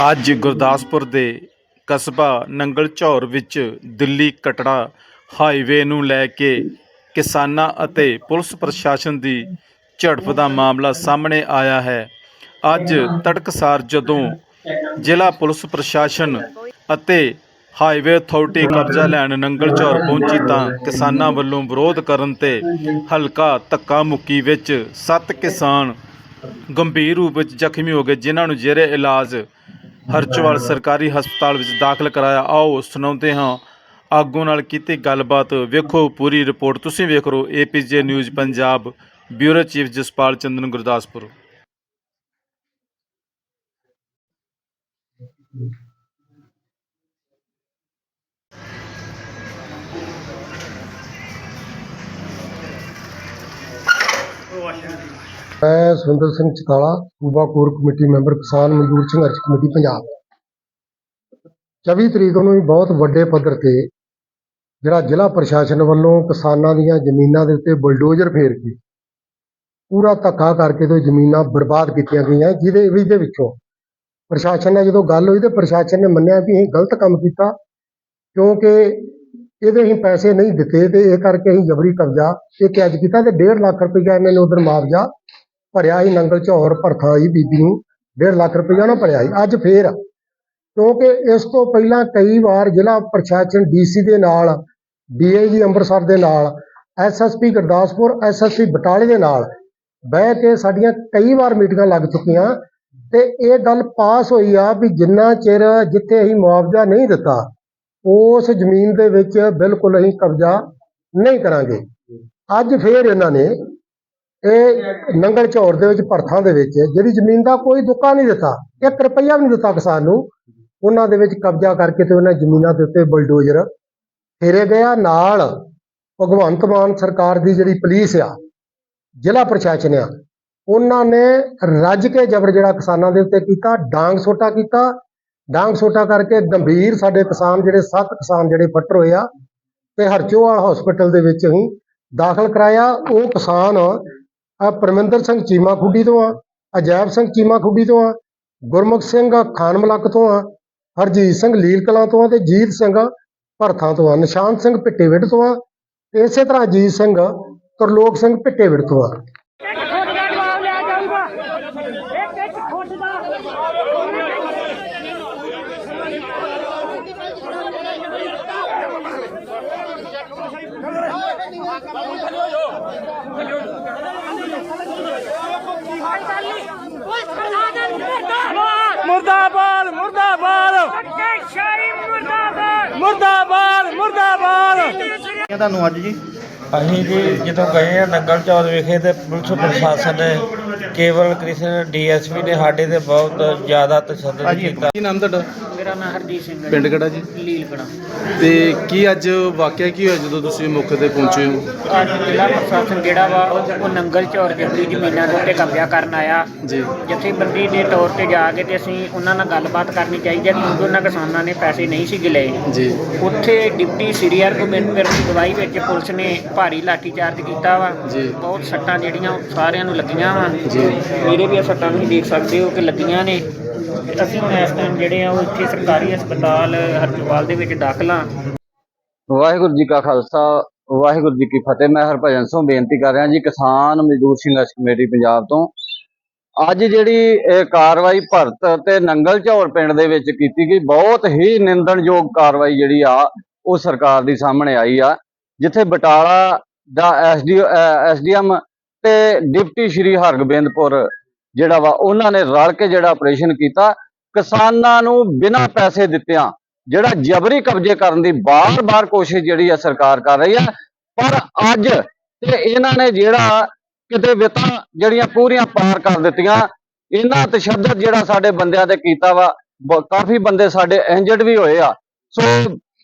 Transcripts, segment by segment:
ਅੱਜ ਗੁਰਦਾਸਪੁਰ ਦੇ ਕਸਬਾ ਨੰਗਲ ਝੌਰ ਵਿੱਚ ਦਿੱਲੀ ਕਟੜਾ ਹਾਈਵੇ ਨੂੰ ਲੈ ਕੇ ਕਿਸਾਨਾਂ ਅਤੇ ਪੁਲਿਸ ਪ੍ਰਸ਼ਾਸਨ ਦੀ ਝੜਪ ਦਾ ਮਾਮਲਾ ਸਾਹਮਣੇ ਆਇਆ ਹੈ। ਅੱਜ ਤੜਕਸਾਰ ਜਦੋਂ ਜ਼ਿਲ੍ਹਾ ਪੁਲਿਸ ਪ੍ਰਸ਼ਾਸਨ ਅਤੇ ਹਾਈਵੇ ਅਥਾਰਟੀ ਕਬਜ਼ਾ ਲੈਣ ਨੰਗਲ ਝੌਰ ਪਹੁੰਚੀ ਤਾਂ ਕਿਸਾਨਾਂ ਵੱਲੋਂ ਵਿਰੋਧ ਕਰਨ ਤੇ ਹਲਕਾ ਧੱਕਾ ਮੁੱਕੀ ਵਿੱਚ ਸੱਤ ਕਿਸਾਨ ਗੰਭੀਰ ਰੂਪ ਵਿੱਚ ਜ਼ਖਮੀ ਹੋ ਗਏ, ਜਿਨ੍ਹਾਂ ਨੂੰ ਜੇਰੇ ਇਲਾਜ ਹਰਚਵਾਲ ਸਰਕਾਰੀ ਹਸਪਤਾਲ ਵਿੱਚ ਦਾਖਲ ਕਰਾਇਆ। ਆਓ ਸੁਣਾਉਂਦੇ ਹਾਂ। ਆਗੂ ਨਾਲ ਕੀਤੀ ਗੱਲਬਾਤ। ਵੇਖੋ ਪੂਰੀ ਰਿਪੋਰਟ। ਤੁਸੀਂ ਵੇਖ ਰਹੇ ਹੋ APJ news Punjab, bureau chief Jaspal Chandan, Gurdaspur. ਮੈਂ ਸੁਰਿੰਦਰ ਸਿੰਘ ਚਕਾਲਾ ਸੂਬਾ ਕੋਰ ਕਮੇਟੀ ਮੈਂਬਰ ਕਿਸਾਨ ਮਜ਼ਦੂਰ ਸੰਘਰਸ਼ ਕਮੇਟੀ, ਪੰਜਾਬ। 24 ਤਰੀਕ ਨੂੰ ਹੀ ਬਹੁਤ ਵੱਡੇ ਪੱਧਰ ਤੇ ਜਿਹੜਾ ਜ਼ਿਲ੍ਹਾ ਪ੍ਰਸ਼ਾਸਨ ਵੱਲੋਂ ਕਿਸਾਨਾਂ ਦੀਆਂ ਜ਼ਮੀਨਾਂ ਦੇ ਉੱਤੇ ਬੁਲਡੋਜ਼ਰ ਫੇਰ ਕੇ ਪੂਰਾ ਧੱਕਾ ਕਰਕੇ ਤੇ ਜ਼ਮੀਨਾਂ ਬਰਬਾਦ ਕੀਤੀਆਂ ਗਈਆਂ, ਜਿਹਦੇ ਵਿੱਚ ਵਿੱਚੋਂ ਪ੍ਰਸ਼ਾਸਨ ਨਾਲ ਜਦੋਂ ਗੱਲ ਹੋਈ ਤੇ ਪ੍ਰਸ਼ਾਸਨ ਨੇ ਮੰਨਿਆ ਵੀ ਇਹ ਗਲਤ ਕੰਮ ਕੀਤਾ, ਕਿਉਂਕਿ ਇਹਦੇ ਅਸੀਂ ਪੈਸੇ ਨਹੀਂ ਦਿੱਤੇ ਤੇ ਇਹ ਕਰਕੇ ਅਸੀਂ ਜਬਰੀ ਕਬਜ਼ਾ ਇਹ ਕੈਦ ਕੀਤਾ ਤੇ 1.5 ਲੱਖ ਰੁਪਈਆ ਇਹਨਾਂ ਨੇ ਉਧਰ ਮੁਆਵਜ਼ਾ ਭਰਿਆ ਸੀ ਨੰਗਲ ਝੌਰ ਭਰਥਾ ਜੀ ਬੀਬੀ ਨੂੰ 1.5 ਲੱਖ ਰੁਪਈਆ ਨਾ ਭਰਿਆ ਸੀ। ਅੱਜ ਫੇਰ ਕਿਉਂਕਿ ਇਸ ਤੋਂ ਪਹਿਲਾਂ ਕਈ ਵਾਰ ਜ਼ਿਲ੍ਹਾ ਪ੍ਰਸ਼ਾਸਨ ਡੀਸੀ ਦੇ ਨਾਲ ਡੀਆਈਜੀ ਅੰਮ੍ਰਿਤਸਰ ਦੇ ਨਾਲ ਐਸਐਸਪੀ ਗੁਰਦਾਸਪੁਰ ਐਸਐਸਪੀ ਬਟਾਲੇ ਦੇ ਨਾਲ ਬਹਿ ਕੇ ਸਾਡੀਆਂ ਕਈ ਵਾਰ ਮੀਟਿੰਗਾਂ ਲੱਗ ਚੁੱਕੀਆਂ ਤੇ ਇਹ ਗੱਲ ਪਾਸ ਹੋਈ ਆ ਵੀ ਜਿੰਨਾ ਚਿਰ ਜਿੱਥੇ ਅਸੀਂ ਮੁਆਵਜ਼ਾ ਨਹੀਂ ਦਿੱਤਾ ਉਸ ਜ਼ਮੀਨ ਦੇ ਵਿੱਚ ਬਿਲਕੁਲ ਅਸੀਂ ਕਬਜ਼ਾ ਨਹੀਂ ਕਰਾਂਗੇ। ਅੱਜ ਫੇਰ ਇਹਨਾਂ ਨੇ ਇਹ ਨੰਗਲ ਝੌਰ ਦੇ ਵਿੱਚ, ਭਰਥਾਂ ਦੇ ਵਿੱਚ, ਜਿਹੜੀ ਜ਼ਮੀਨ ਦਾ ਕੋਈ ਦੁੱਕਾ ਨਹੀਂ ਦਿੱਤਾ, ਇੱਕ ਰੁਪਈਆ ਵੀ ਨਹੀਂ ਦਿੱਤਾ ਕਿਸਾਨ ਨੂੰ, ਉਹਨਾਂ ਦੇ ਵਿੱਚ ਕਬਜ਼ਾ ਕਰਕੇ ਤੇ ਉਹਨਾਂ ਜ਼ਮੀਨਾਂ ਦੇ ਉੱਤੇ ਬਲਡੋਜ਼ਰ ਫੇਰੇ ਗਿਆ ਨਾਲ ਭਗਵੰਤ ਮਾਨ ਸਰਕਾਰ ਦੀ ਜਿਹੜੀ ਪੁਲਿਸ ਆ, ਜ਼ਿਲ੍ਹਾ ਪ੍ਰਸ਼ਾਸਨ ਆ, ਉਹਨਾਂ ਨੇ ਰੱਜ ਕੇ ਜ਼ਬਰ ਜਿਹੜਾ ਕਿਸਾਨਾਂ ਦੇ ਉੱਤੇ ਕੀਤਾ, ਡਾਂਗ ਸੋਟਾ ਕੀਤਾ ਡਾਂਗ ਸੋਟਾ ਕਰਕੇ ਗੰਭੀਰ ਸਾਡੇ ਕਿਸਾਨ ਜਿਹੜੇ, ਸੱਤ ਕਿਸਾਨ ਜਿਹੜੇ ਫੱਟਰ ਹੋਏ ਆ, ਤੇ ਹਰਚੋਵਾਲ ਹਸਪੀਟਲ ਦੇ ਵਿੱਚ ਅਸੀਂ ਦਾਖਲ ਕਰਾਇਆ। ਉਹ ਕਿਸਾਨ ਆ ਪਰਮਿੰਦਰ ਸਿੰਘ ਚੀਮਾ ਖੁੱਡੀ ਤੋਂ ਆ ਅਜੈਬ ਸਿੰਘ ਚੀਮਾ ਖੁੱਡੀ ਤੋਂ ਆ, ਗੁਰਮੁਖ ਸਿੰਘ ਖਾਨ ਮਲਕ ਤੋਂ ਆ, ਹਰਜੀਤ ਸਿੰਘ ਲੀਲ ਕਲਾਂ ਤੋਂ ਆ, ਤੇ ਜੀਤ ਸਿੰਘ ਭਰਥਾਂ ਤੋਂ ਆ ਨਿਸ਼ਾਨ ਸਿੰਘ ਭਿੱਟੇਵਿੰਡ ਤੋਂ ਆ, ਤੇ ਇਸੇ ਤਰ੍ਹਾਂ ਅਜੀਤ ਸਿੰਘ ਤਰਲੋਕ ਸਿੰਘ ਭਿੱਟੇਵਿੰਡ ਤੋਂ ਆ ਇੱਕ ਫੁੱਟ ਦਾ ਜਵਾਬ ਲਿਆ ਜਾਊਗਾ ਇੱਕ ਇੱਕ ਫੁੱਟ ਦਾ ਮੁਰਦਾਬਾਦ ਮੁਰਦਾਬਾਦ। ਪੱਕੇ ਸ਼ਾਹੀ ਮੁਰਦਾਬਾਦ ਮੁਰਦਾਬਾਦ। ਮੁਰਦਾਬਾਦ ਤੁਹਾਨੂੰ ਅੱਜ ਜੀ? ਅਸੀਂ ਜੀ ਜਦੋਂ ਗਏ ਆ ਨੰਗਲ ਚੌਰ ਵਿਖੇ ਤੇ ਪੁਲਿਸ ਪ੍ਰਸ਼ਾਸਨ ਨੇ ਕੇਵਲ ਕ੍ਰਿਸ਼ਨ ਡੀਐਸਪੀ ਨੇ ਸਾਡੇ ਤੇ ਬਹੁਤ ਜ਼ਿਆਦਾ ਤਸ਼ੱਦਦ ਕੀਤਾ। ਕੀ ਨਾਮ ਤੁਹਾਡਾ? ਮੇਰਾ ਨਾਮ ਹਰਜੀਤ ਸਿੰਘ ਹੈ ਪਿੰਡ ਕਿਹੜਾ ਜੀ? ਲੀਲ ਕਣਾ ਤੇ ਕੀ ਅੱਜ ਵਾਕਿਆ ਕੀ ਹੋਇਆ ਜਦੋਂ ਤੁਸੀਂ ਮੌਕੇ ਤੇ ਪਹੁੰਚੇ ਹੋ? ਅੱਜ ਜ਼ਿਲ੍ਹਾ ਪ੍ਰਸ਼ਾਸਨ ਜਿਹੜਾ ਵਾ ਉਹ ਨੰਗਲ ਚੌਰ ਜੰਗਲੀ ਜ਼ਮੀਨਾਂ ਦੇ ਉੱਤੇ ਕਬਜ਼ਾ ਕਰਨ ਆਇਆ। ਜੀ। ਜਥੇਬੰਦੀ ਦੇ ਤੌਰ ਤੇ ਜਾ ਕੇ ਤੇ ਅਸੀਂ ਉਹਨਾਂ ਨਾਲ ਗੱਲਬਾਤ ਕਰਨੀ ਚਾਹੀਦੀ ਹੈ ਕਿਉਂਕਿ ਉਹਨਾਂ ਕਿਸਾਨਾਂ ਨੇ ਪੈਸੇ ਨਹੀਂ ਸੀ ਲਏ ਜੀ। ਉੱਥੇ ਡਿਪਟੀ ਸੀਰੀਅਰ ਗੋਬਿੰਦਪੁਰ ਦੀ ਦਵਾਈ ਵਿੱਚ ਪੁਲਿਸ ਨੇ ਭਾਰੀ ਲਾਠੀਚਾਰਜ ਕੀਤਾ ਵਾ। ਬਹੁਤ ਸੱਟਾਂ ਜਿਹੜੀਆਂ ਸਾਰਿਆਂ ਨੂੰ ਲੱਗੀਆਂ ਵਾ। ਜੀ। ਮੇਰੇ ਵੀ ਸੱਟਾਂ ਤੁਸੀਂ ਦੇਖ ਸਕਦੇ ਹੋ ਕਿ ਲੱਗੀਆਂ ਨੇ। ਅਸੀਂ ਹੁਣ ਇਸ ਟਾਈਮ ਜਿਹੜੇ ਆ, ਉਹ ਇੱਥੇ ਸਰਕਾਰੀ ਹਸਪਤਾਲ ਹਰਜਵਾਲ ਦੇ ਵਿੱਚ ਦਾਖਲ ਆ। ਵਾਹਿਗੁਰੂ ਜੀ ਕਾ ਖਾਲਸਾ, ਵਾਹਿਗੁਰੂ ਜੀ ਕੀ ਫਤਿਹ। ਮੈਂ ਹਰਭਜਨ ਸਿੰਘ ਬੇਨਤੀ ਕਰ ਰਿਹਾ ਜੀ, ਕਿਸਾਨ ਮਜ਼ਦੂਰ ਸੰਘਰਸ਼ ਕਮੇਟੀ ਪੰਜਾਬ ਤੋਂ। ਅੱਜ ਜਿਹੜੀ ਕਾਰਵਾਈ ਭਰਤ ਤੇ ਨੰਗਲ ਝੌਰ ਪਿੰਡ ਦੇ ਵਿੱਚ ਕੀਤੀ ਗਈ, ਬਹੁਤ ਹੀ ਨਿੰਦਣਯੋਗ ਕਾਰਵਾਈ ਜਿਹੜੀ ਆ, ਉਹ ਸਰਕਾਰ ਦੀ ਸਾਹਮਣੇ ਆਈ ਆ, ਜਿੱਥੇ ਬਟਾਲਾ ਦਾ ਐਸਡੀ ਐਸਡੀਐਮ ਤੇ ਡਿਪਟੀ ਸ਼੍ਰੀ ਹਰਗੋਬਿੰਦਪੁਰ ਜਿਹੜਾ ਵਾ, ਉਹਨਾਂ ਨੇ ਰਲ ਕੇ ਜਿਹੜਾ ਆਪਰੇਸ਼ਨ ਕੀਤਾ, ਕਿਸਾਨਾਂ ਨੂੰ ਬਿਨਾਂ ਪੈਸੇ ਦਿੱਤਿਆਂ, ਜਿਹੜਾ ਜਬਰੀ ਕਬਜ਼ੇ ਕਰਨ ਦੀ ਬਾਰ-ਬਾਰ ਕੋਸ਼ਿਸ਼ ਜਿਹੜੀ ਆ ਸਰਕਾਰ ਕਰ ਰਹੀ ਆ, ਪਰ ਅੱਜ ਤੇ ਇਹਨਾਂ ਨੇ ਜਿਹੜਾ ਕਿਤੇ ਵਿਤਾਂ ਜਿਹੜੀਆਂ ਪੂਰੀਆਂ ਪਾਰ ਕਰ ਦਿੱਤੀਆਂ, ਇਹਨਾਂ ਤਸ਼ੱਦਦ ਜਿਹੜਾ ਸਾਡੇ ਬੰਦਿਆਂ ਤੇ ਕੀਤਾ ਵਾ ਕਾਫੀ ਬੰਦੇ ਸਾਡੇ ਇੰਜਰਡ ਵੀ ਹੋਏ ਆ, ਸੋ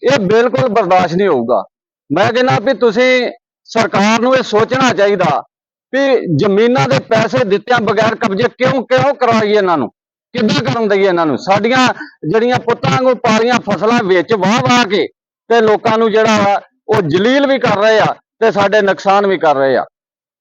ਇਹ ਬਿਲਕੁਲ ਬਰਦਾਸ਼ਤ ਨਹੀਂ ਹੋਊਗਾ। ਮੈਂ ਕਹਿੰਦਾ ਵੀ ਤੁਸੀਂ ਸਰਕਾਰ ਨੂੰ ਇਹ ਸੋਚਣਾ ਚਾਹੀਦਾ ਵੀ ਜ਼ਮੀਨਾਂ ਦੇ ਪੈਸੇ ਦਿੱਤਿਆਂ ਬਗੈਰ ਕਬਜ਼ੇ ਕਿਉਂ ਕਿਉਂ ਕਰਵਾਈਏ ਇਹਨਾਂ ਨੂੰ? ਕਿੱਦਾਂ ਕਰਨ ਦਈਏ ਇਹਨਾਂ ਨੂੰ? ਸਾਡੀਆਂ ਜਿਹੜੀਆਂ ਪੁੱਤਾਂ ਵਾਂਗੂ ਪਾਲੀਆਂ ਫਸਲਾਂ ਵਿੱਚ ਵਾਹ ਵਾਹ ਕੇ ਤੇ ਲੋਕਾਂ ਨੂੰ ਜਿਹੜਾ ਵਾ, ਉਹ ਜਲੀਲ ਵੀ ਕਰ ਰਹੇ ਆ ਤੇ ਸਾਡੇ ਨੁਕਸਾਨ ਵੀ ਕਰ ਰਹੇ ਆ।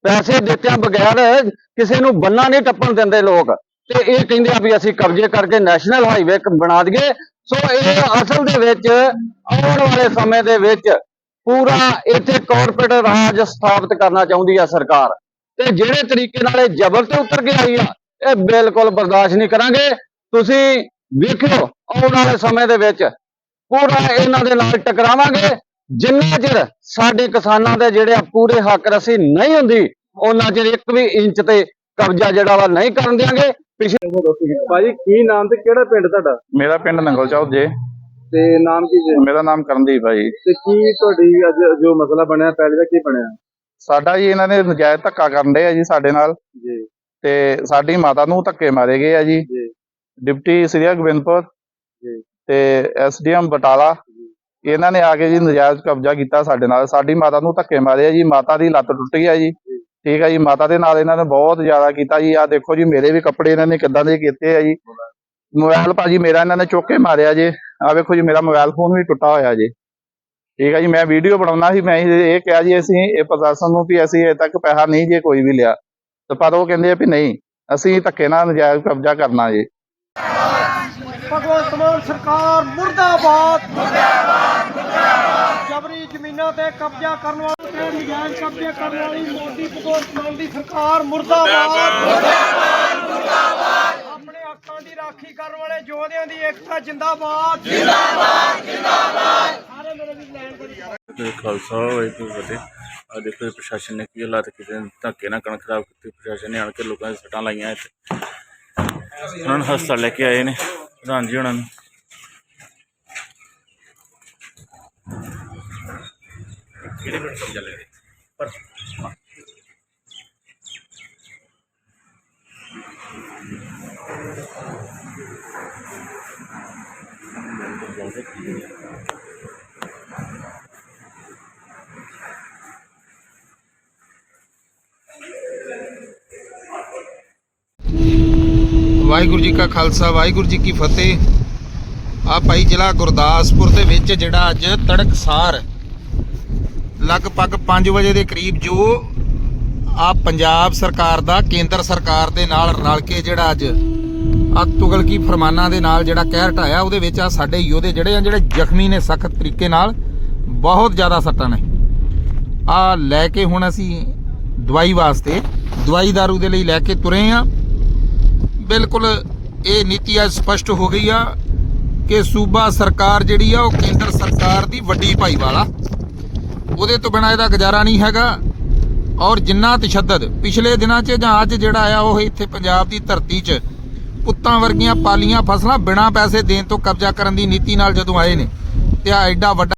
ਪੈਸੇ ਦਿੱਤਿਆਂ ਬਗੈਰ ਕਿਸੇ ਨੂੰ ਬੰਨਾ ਨਹੀਂ ਟੱਪਣ ਦਿੰਦੇ ਲੋਕ। ਤੇ ਇਹ ਕਹਿੰਦੇ ਆ ਵੀ ਅਸੀਂ ਕਬਜ਼ੇ ਕਰਕੇ ਨੈਸ਼ਨਲ ਹਾਈਵੇ ਬਣਾ ਦਈਏ। ਸੋ ਇਹ ਅਸਲ ਦੇ ਵਿੱਚ ਆਉਣ ਵਾਲੇ ਸਮੇਂ ਦੇ ਵਿੱਚ ਪੂਰਾ ਇੱਥੇ ਕਾਰਪੋਰੇਟ ਰਾਜ ਸਥਾਪਿਤ ਕਰਨਾ ਚਾਹੁੰਦੀ ਆ ਸਰਕਾਰ। ਤੇ ਜਿਹੜੇ ਤਰੀਕੇ ਨਾਲ ਇਹ ਜ਼ਬਰ ਤੇ ਉਤਰ ਕੇ ਆਈ ਆ ਇਹ ਬਿਲਕੁਲ ਬਰਦਾਸ਼ਤ ਨਹੀਂ ਕਰਾਂਗੇ। ਤੁਸੀਂ ਵੇਖਿਓ ਆਉਣ ਵਾਲੇ ਸਮੇਂ ਦੇ ਵਿੱਚ ਪੂਰਾ ਇਹਨਾਂ ਦੇ ਨਾਲ ਟਕਰਾਵਾਂਗੇ। ਜਿੰਨਾ ਚਿਰ ਸਾਡੇ ਕਿਸਾਨਾਂ ਦੇ ਜਿਹੜੇ ਆ ਪੂਰੇ ਹੱਕ ਰਸੀ ਨਹੀਂ ਹੁੰਦੀ ਉਹਨਾਂ ਚਿਰ ਇੱਕ ਵੀ ਇੰਚ ਤੇ ਕਬਜ਼ਾ ਜਿਹੜਾ ਵਾ ਨਹੀਂ ਕਰਨ ਦਿਆਂਗੇ। ਪਿਛਲੇ ਭਾਜੀ ਕੀ ਨਾਮ ਤੇ ਕਿਹੜਾ ਪਿੰਡ ਤੁਹਾਡਾ? ਮੇਰਾ ਪਿੰਡ ਨੰਗਲ ਚੌਕ ਜੇ। ਤੇ ਨਾਮ ਕੀ ਜੀ? ਮੇਰਾ ਨਾਮ ਕਰਨਦੀਪ ਹੈ ਜੀ। ਤੇ ਕੀ ਤੁਹਾਡੀ ਅੱਜ ਜੋ ਮਸਲਾ ਬਣਿਆ ਪਹਿਲੇ ਦਾ ਕੀ ਬਣਿਆ? ਸਾਡਾ ਜੀ ਇਹਨਾਂ ਨੇ ਨਜਾਇਜ਼ ਧੱਕਾ ਕਰਨ ਦੇ ਆ ਜੀ ਸਾਡੇ ਨਾਲ। ਜੀ। ਤੇ ਸਾਡੀ ਮਾਤਾ ਨੂੰ ਧੱਕੇ ਮਾਰੇ ਗਏ ਆ ਜੀ। ਡਿਪਟੀ ਸ੍ਰੀ ਗੋਬਿੰਦਪੁਰ ਜੀ। ਤੇ ਐਸਡੀਐਮ ਬਟਾਲਾ। ਇਹਨਾਂ ਨੇ ਆ ਕੇ ਜੀ ਨਜਾਇਜ਼ ਕਬਜ਼ਾ ਕੀਤਾ ਸਾਡੇ ਨਾਲ। ਸਾਡੀ ਮਾਤਾ ਨੂੰ ਧੱਕੇ ਮਾਰੇ ਆ ਜੀ। ਮਾਤਾ ਦੀ ਲੱਤ ਟੁੱਟ ਗਈ ਆ ਜੀ। ਠੀਕ ਹੈ ਜੀ। ਮਾਤਾ ਦੇ ਨਾਲ ਇਹਨਾਂ ਨੇ ਬਹੁਤ ਜ਼ਿਆਦਾ ਕੀਤਾ ਜੀ। ਆ ਦੇਖੋ ਜੀ ਮੇਰੇ ਵੀ ਕੱਪੜੇ ਇਹਨਾਂ ਨੇ ਕਿੱਦਾਂ ਦੇ ਕੀਤੇ ਆ ਜੀ। ਮੋਬਾਈਲ। ਭਾਜੀ ਮੇਰਾ ਇਹਨਾਂ ਨੇ ਚੁੱਕ ਕੇ ਮਾਰਿਆ ਜੇ। ਆ ਵੇਖੋ ਜੀ ਮੇਰਾ ਮੋਬਾਈਲ ਫੋਨ ਵੀ ਟੁੱਟਾ ਹੋਇਆ ਜੀ। ਠੀਕ ਹੈ ਜੀ ਮੈਂ ਵੀਡੀਓ ਬਣਾਉਣਾ ਸੀ ਮੈਂ ਇਹ ਇਹ ਕਿਹਾ ਜੀ ਅਸੀਂ ਇਹ ਪ੍ਰਸ਼ਾਸਨ ਨੂੰ ਵੀ ਅਸੀਂ ਅਜੇ ਤੱਕ ਪੈਸਾ ਨਹੀਂ ਜੇ ਕੋਈ ਵੀ ਲਿਆ। ਤੇ ਪਰ ਉਹ ਕਹਿੰਦੇ ਆ ਵੀ ਨਹੀਂ ਅਸੀਂ ਧੱਕੇ ਨਾਲ ਨਜਾਇਜ਼ ਕਬਜ਼ਾ ਕਰਨਾ ਜੀ। ਭਗਵੰਤ ਮਾਨ ਸਰਕਾਰ ਮੁਰਦਾਬਾਦ ਮੁਰਦਾਬਾਦ ਮੁਰਦਾਬਾਦ। ਜਬਰੀ ਜ਼ਮੀਨਾਂ ਤੇ ਕਬਜ਼ਾ ਕਰਨ ਵਾਲੀ ਤੇ ਨਜਾਇਜ਼ ਕਬਜ਼ੇ ਕਰਨ ਵਾਲੀ ਮੋਦੀ ਭਗਵੰਤ ਮਾਨ ਦੀ ਸਰਕਾਰ ਮੁਰਦਾਬਾਦ। ਮੁਰਦਾਬਾਦ ਮੁਰਦਾਬਾਦ ਆਪਣੇ ਹੱਕਾਂ ਦੀ ਰਾਖੀ ਕਰਨ ਵਾਲੇ ਯੋਧਿਆਂ ਦੀ ਜਿੰਦਾਬਾਦ ਜਿੰਦਾਬਾਦ। ਜਿੰਦਾਬਾਦ ਸਾਰੇ ਮੇਰੇ ਵੀ ਲੈਣ ਕਰੀ ਤੇ ਖਾਲਸਾ ਵਾਹਿਗੁਰੂ ਫਤਿਹ। ਆ ਦੇਖੋ ਪ੍ਰਸ਼ਾਸਨ ਨੇ ਕੀ ਹਾਲਾਤ ਕੀਤੇ ਨੇ, ਧੱਕੇ ਨਾਲ ਕਣਕ ਖਰਾਬ ਕੀਤੀ ਪ੍ਰਸ਼ਾਸਨ ਨੇ ਆਣ ਕੇ ਲੋਕਾਂ ਦੇ ਸੱਟਾਂ ਲਾਈਆਂ ਇੱਥੇ। ਉਹਨਾਂ ਨੂੰ ਹਸਪਤਾਲ ਲੈ ਕੇ ਆਏ ਨੇ ਪ੍ਰਧਾਨ ਜੀ ਉਹਨਾਂ ਨੂੰ। ਕਿਹੜੇ ਪਿੰਡ ਤੋਂ ਚੱਲੇ ਨੇ? ਪਰ ਵਾਹਿਗੁਰੂ ਜੀ ਕਾ ਖਾਲਸਾ, ਵਾਹਿਗੁਰੂ ਜੀ ਕੀ ਫਤਿਹ। ਆ ਭਾਈ ਜ਼ਿਲ੍ਹਾ ਗੁਰਦਾਸਪੁਰ ਦੇ ਵਿੱਚ ਜਿਹੜਾ ਅੱਜ ਤੜਕਸਾਰ ਲਗਭਗ 5 ਵਜੇ ਦੇ ਕਰੀਬ ਜੋ ਆ ਪੰਜਾਬ ਸਰਕਾਰ ਦਾ, ਕੇਂਦਰ ਸਰਕਾਰ ਦੇ ਨਾਲ ਰਲ ਕੇ ਜਿਹੜਾ ਅੱਜ ਆ ਤੁਗਲਕੀ ਫਰਮਾਨਾਂ ਦੇ ਨਾਲ ਜਿਹੜਾ ਕਹਿਰ ਢਾਇਆ, ਉਹਦੇ ਵਿੱਚ ਆ ਸਾਡੇ ਯੋਧੇ ਜਿਹੜੇ ਆ, ਜਿਹੜੇ ਜ਼ਖਮੀ ਨੇ ਸਖਤ ਤਰੀਕੇ ਨਾਲ, ਬਹੁਤ ਜ਼ਿਆਦਾ ਸੱਟਾਂ ਨੇ। ਆ ਲੈ ਕੇ ਹੁਣ ਅਸੀਂ ਦਵਾਈ ਵਾਸਤੇ, ਦਵਾਈ ਦਾਰੂ ਦੇ ਲਈ ਲੈ ਕੇ ਤੁਰੇ ਆ। ਬਿਲਕੁਲ ਇਹ ਨੀਤੀ ਅੱਜ ਸਪਸ਼ਟ ਹੋ ਗਈ ਆ ਕਿ ਸੂਬਾ ਸਰਕਾਰ ਜਿਹੜੀ ਆ ਉਹ ਕੇਂਦਰ ਸਰਕਾਰ ਦੀ ਵੱਡੀ ਭਾਈਵਾਲ ਆ ਉਹਦੇ ਤੋਂ ਬਿਨਾ ਇਹਦਾ ਗੁਜ਼ਾਰਾ ਨਹੀਂ ਹੈਗਾ। ਔਰ ਜਿੰਨਾ ਤਸ਼ੱਦਦ ਪਿਛਲੇ ਦਿਨਾਂ 'ਚ ਜਾਂ ਅੱਜ ਜਿਹੜਾ ਆ ਉਹ ਇੱਥੇ ਪੰਜਾਬ ਦੀ ਧਰਤੀ 'ਚ ਪੁੱਤਾਂ ਵਰਗੀਆਂ ਪਾਲੀਆਂ ਫਸਲਾਂ ਬਿਨਾਂ ਪੈਸੇ ਦੇਣ ਤੋਂ ਕਬਜ਼ਾ ਕਰਨ ਦੀ ਨੀਤੀ ਨਾਲ ਜਦੋਂ ਆਏ ਨੇ, ਤੇ ਆ ਐਡਾ ਵੱਡਾ